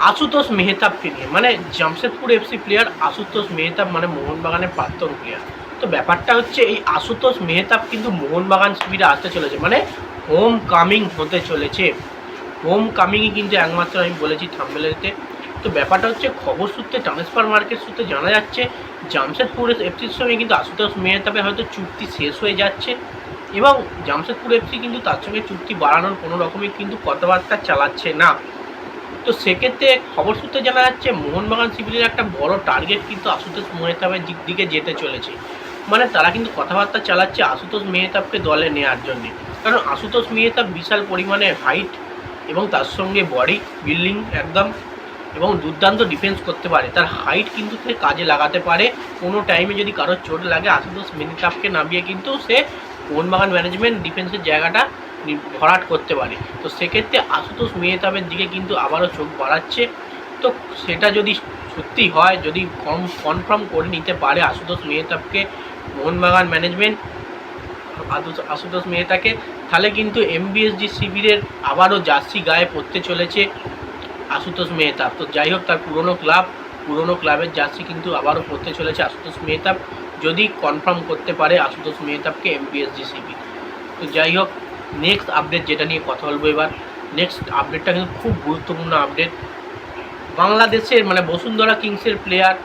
আশুতোষ মেহতাবকে নিয়ে মানে জামশেদপুর এফসি প্লেয়ার আশুতোষ মেহতাব মানে মোহনবাগানের প্রাক্তন প্লেয়ার তো ব্যাপারটা হচ্ছে এই আশুতোষ মেহতাব কিন্তু মোহনবাগান শিবিরে আসতে চলেছে মানে হোম কামিং হতে চলেছে। হোম কামিংই কিন্তু একমাত্র আমি বলেছি থাম্বেলেতে তো ব্যাপারটা হচ্ছে খবর সূত্রে ট্রান্সফার মার্কেট সূত্রে জানা যাচ্ছে, জামশেদপুর এফসির সঙ্গে কিন্তু আশুতোষ মেহতাবের হয়তো চুক্তি শেষ হয়ে যাচ্ছে এবং জামশেদপুর এফসি কিন্তু তার সঙ্গে চুক্তি বাড়ানোর কোনো রকমই কিন্তু কথাবার্তা চালাচ্ছে না। তো সেক্ষেত্রে খবর সূত্রে জানা যাচ্ছে মোহনবাগান শিবিরের একটা বড় টার্গেট কিন্তু আশুতোষ মেহতাবের দিক দিকে যেতে চলেছে। মানে তারা কিন্তু কথাবার্তা চালাচ্ছে আশুতোষ মেহতাবকে দলে নেওয়ার জন্যে। কারণ আশুতোষ মেহতাব বিশাল পরিমাণে হাইট এবং তার সঙ্গে বডি বিল্ডিং একদম এবং দুর্দান্ত ডিফেন্স করতে পারে। তার হাইট কিন্তু সে কাজে লাগাতে পারে। কোনো টাইমে যদি কারোর চোট লাগে, আশুতোষ মেহতাবকে নামিয়ে কিন্তু সে মোহনবাগান ম্যানেজমেন্ট ডিফেন্সের জায়গাটা ভরাট করতে পারে। তো সেক্ষেত্রে আশুতোষ মেহতাবের দিকে কিন্তু আবারও চোখ বাড়াচ্ছে। তো সেটা যদি সত্যি হয়, যদি কম কনফার্ম করে নিতে পারে আশুতোষ মেহতাবকে, মোহনবাগান ম্যানেজমেন্ট আশুতোষ মেহতাকে, তাহলে কিন্তু এমবিএসজি শিবিরের আবারও জার্সি গায়ে পড়তে চলেছে আশুতোষ মেহতাব। তো যাই হোক, তার পুরনো ক্লাব, পুরনো ক্লাবের জার্সি কিন্তু আবারও পড়তে চলেছে আশুতোষ মেহতাব। যদি কনফার্ম করতে পারে আশুতোষ মেহতাবকে এমবিএসজি শিবির। তো যাই হোক নেক্সট আপডেট যেটা নিয়ে কথা বলব এবার। নেক্সট আপডেটটা কিন্তু খুব গুরুত্বপূর্ণ আপডেট বাংলাদেশের মানে বসুন্ধরা কিংসের প্লেয়ার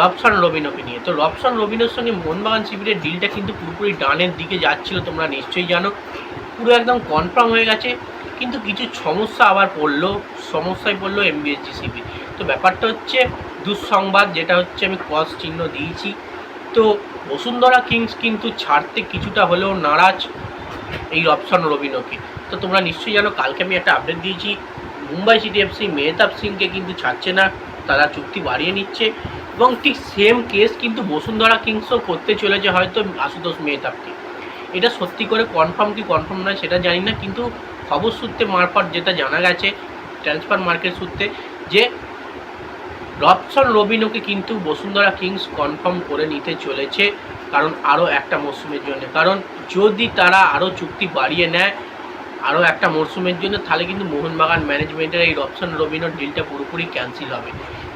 রবসান রবিনোকে নিয়ে। তো রবসান রবিনোর সঙ্গে মোহনবাগান শিবিরের ডিলটা কিন্তু পুরোপুরি ডানের দিকে যাচ্ছিল, তোমরা নিশ্চয়ই জানো। পুরো একদম কনফার্ম হয়ে গেছে, কিন্তু কিছু সমস্যা আবার পড়ল, সমস্যায় পড়ল এমবিএসজি শিবির তো ব্যাপারটা হচ্ছে, দুঃসংবাদ, যেটা হচ্ছে আমি ক্রস চিহ্ন দিয়েছি। তো বসুন্ধরা কিংস কিন্তু ছাড়তে কিছুটা হলেও নারাজ এই রবসান রবিনোকে তো তোমরা নিশ্চয়ই জানো, কালকে আমি একটা আপডেট দিয়েছি। মুম্বাই সিটি এফসি মেহতাব সিংকে কিন্তু ছাড়ছে না, তারা চুক্তি বাড়িয়ে নিচ্ছে। এবং ঠিক সেম কেস কিন্তু বসুন্ধরা কিংসও করতে চলেছে হয়তো আশুতোষ মেহতাবকে। এটা সত্যি করে কনফার্ম কি কনফার্ম নয় সেটা জানি না, কিন্তু খবর সূত্রে মারফত যেটা জানা গেছে ট্রান্সফার মার্কেট সূত্রে, যে রবসন রবিনোকে কিন্তু বসুন্ধরা কিংস কনফার্ম করে নিতে চলেছে, কারণ আরও একটা মরশুমের জন্য। কারণ যদি তারা আরও চুক্তি বাড়িয়ে নেয়, আরও একটা মরশুমের জন্য, তাহলে কিন্তু মোহনবাগান ম্যানেজমেন্টের এই রবসন রবিনোর ডিলটা পুরোপুরি ক্যান্সেল হবে।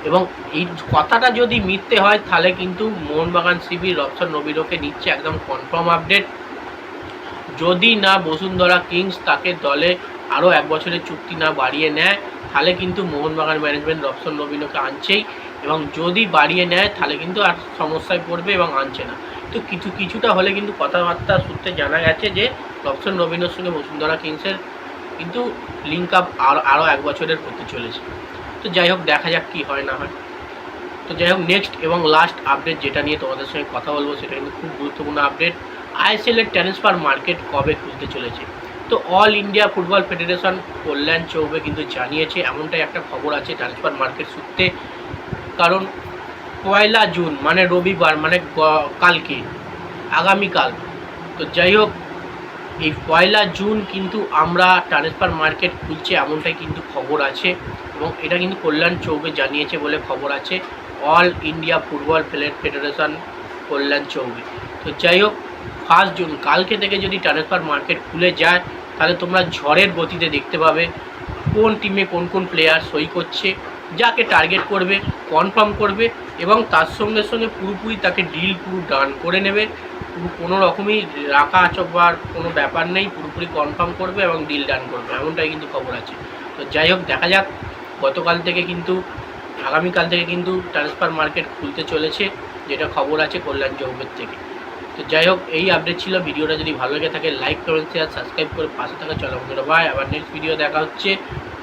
এবং এই কথাটা যদি মিথ্যে হয়, তাহলে কিন্তু মোহনবাগান শিবির রবসন রবিনোকে নিচ্ছে একদম কনফার্ম আপডেট যদি না বসুন্ধরা কিংস তাকে দলে আরও এক বছরের চুক্তি না বাড়িয়ে নেয় তাহলে কিন্তু মোহনবাগান ম্যানেজমেন্ট রবসন রবিনোকে আনছেই এবং যদি বাড়িয়ে নেয়, তাহলে কিন্তু আর সমস্যায় পড়বে এবং আনছে না। তো কিছু, কিছুটা হলে কিন্তু কথাবার্তা সূত্রে জানা গেছে যে রবসন রবিনোর সঙ্গে বসুন্ধরা কিংসের কিন্তু লিঙ্ক আপ আরও আরও এক বছরের হতে চলেছে। তো যাই হোক, দেখা যাক কী হয় না হয়। তো যাই হোক নেক্সট এবং লাস্ট আপডেট যেটা নিয়ে তোমাদের সঙ্গে কথা বলব, সেটা কিন্তু খুব গুরুত্বপূর্ণ আপডেট আইএসএল এর ট্রান্সফার মার্কেট কবে খুলতে চলেছে? তো all India football federation Kalyan Chaubey কিন্তু জানিয়েছে, এমনটাই একটা খবর আছে ট্রান্সফার মার্কেট সূত্রে। কারণ পয়লা জুন মানে রবিবার মানে কালকে, আগামীকাল। তো যাই হোক, এই পয়লা জুন কিন্তু আমরা ট্রান্সফার মার্কেট খুলছে এমনটাই কিন্তু খবর আছে এবং এটা কিন্তু কল্যাণ চৌবে জানিয়েছে বলে খবর আছে। All India football federation Kalyan Chaubey. তো যাই হোক ফার্স্ট জুন, কালকে থেকে যদি ট্রান্সফার মার্কেট খুলে যায়, তাহলে তোমরা ঝড়ের গতিতে দেখতে পাবে কোন টিমে কোন কোন প্লেয়ার সই করছে, যাকে টার্গেট করবে কনফার্ম করবে এবং তার সঙ্গে সঙ্গে পুরোপুরি তাকে ডিল পুরো ডান করে নেবে। পুরো কোনো রকমই রাখা চকবার কোনো ব্যাপার নেই, পুরোপুরি কনফার্ম করবে এবং ডিল ডান করবে, এমনটাই কিন্তু খবর আছে। তো যাই হোক, দেখা যাক, গতকাল থেকে কিন্তু, আগামীকাল থেকে কিন্তু ট্রান্সফার মার্কেট খুলতে চলেছে, যেটা খবর আছে কল্যাণ চৌবের থেকে। তো যাই হোক, এই আপডেট ছিল। ভিডিওটা যদি ভালো লাগে থাকে লাইক কমেন্ট শেয়ার সাবস্ক্রাইব করে পাশে থাকা চলো বন্ধুরা ভাই আবার নেক্সট ভিডিও দেখা হচ্ছে।